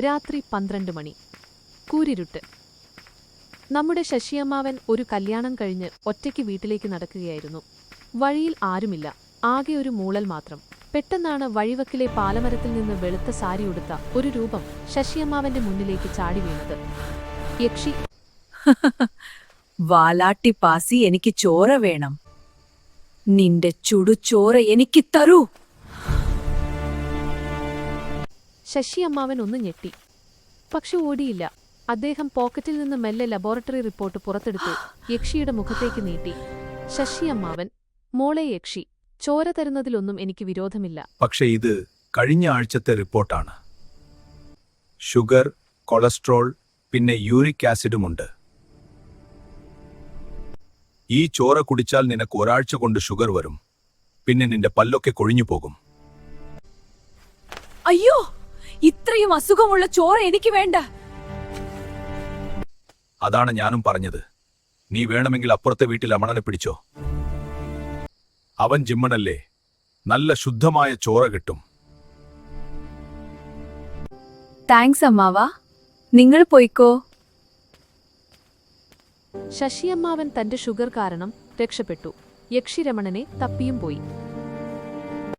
രാത്രി പന്ത്രണ്ട് മണി. കൂരിരുട്ട്. നമ്മുടെ ശശിയമ്മാവൻ ഒരു കല്യാണം കഴിഞ്ഞ് ഒറ്റയ്ക്ക് വീട്ടിലേക്ക് നടക്കുകയായിരുന്നു. വഴിയിൽ ആരുമില്ല. ആകെ ഒരു മൂളൽ മാത്രം. പെട്ടെന്നാണ് വഴിവക്കിലെ പാലമരത്തിൽ നിന്ന് വെളുത്ത സാരി ഉടുത്ത ഒരു രൂപം ശശിയമ്മാവന്റെ മുന്നിലേക്ക് ചാടി വീണത്. യക്ഷി. വാലാട്ടി പാസി എനിക്ക് ചോര വേണം. നിന്റെ ചുടുചോര എനിക്ക് തരൂ. ശശിയമ്മാവൻ ഒന്ന് ഞെട്ടി. പക്ഷെ ഓടിയില്ല. അദ്ദേഹം പോക്കറ്റിൽ നിന്ന് മെല്ലെ ലബോറട്ടറി റിപ്പോർട്ട് പുറത്തെടുത്തു യക്ഷിയുടെ മുഖത്തേക്ക് നീട്ടി. ശശി അമ്മാവൻ മോളെ യക്ഷി ചോര തരുന്നതിലൊന്നും എനിക്ക് വിരോധമില്ല. പക്ഷെ ഇത് കഴിഞ്ഞ ആഴ്ചത്തെ റിപ്പോർട്ടാണ്. ഷുഗർ കൊളസ്ട്രോൾ പിന്നെ യൂറിക് ആസിഡുമുണ്ട്. ഈ ചോര കുടിച്ചാൽ നിനക്ക് ഒരാഴ്ച കൊണ്ട് ഷുഗർ വരും. പിന്നെ നിന്റെ പല്ലൊക്കെ കൊഴിഞ്ഞു പോകും അയ്യോ! ഇത്രയും അസുഖമുള്ള ചോര എനിക്ക് വേണ്ട. അതാണ് ഞാനും പറഞ്ഞത്. നീ വേണമെങ്കിൽ അപ്പുറത്തെ വീട്ടിൽ അമണനെ പിടിച്ചോ. അവൻ ജിമ്മണല്ലേ നല്ല ശുദ്ധമായ ചോര കിട്ടും. താങ്ക്സ് അമ്മാവ. നിങ്ങൾ പോയിക്കോ. ശശിയമ്മാവൻ തന്റെ ഷുഗർ കാരണം രക്ഷപ്പെട്ടു. യക്ഷിരമണനെ തപ്പിയും പോയി.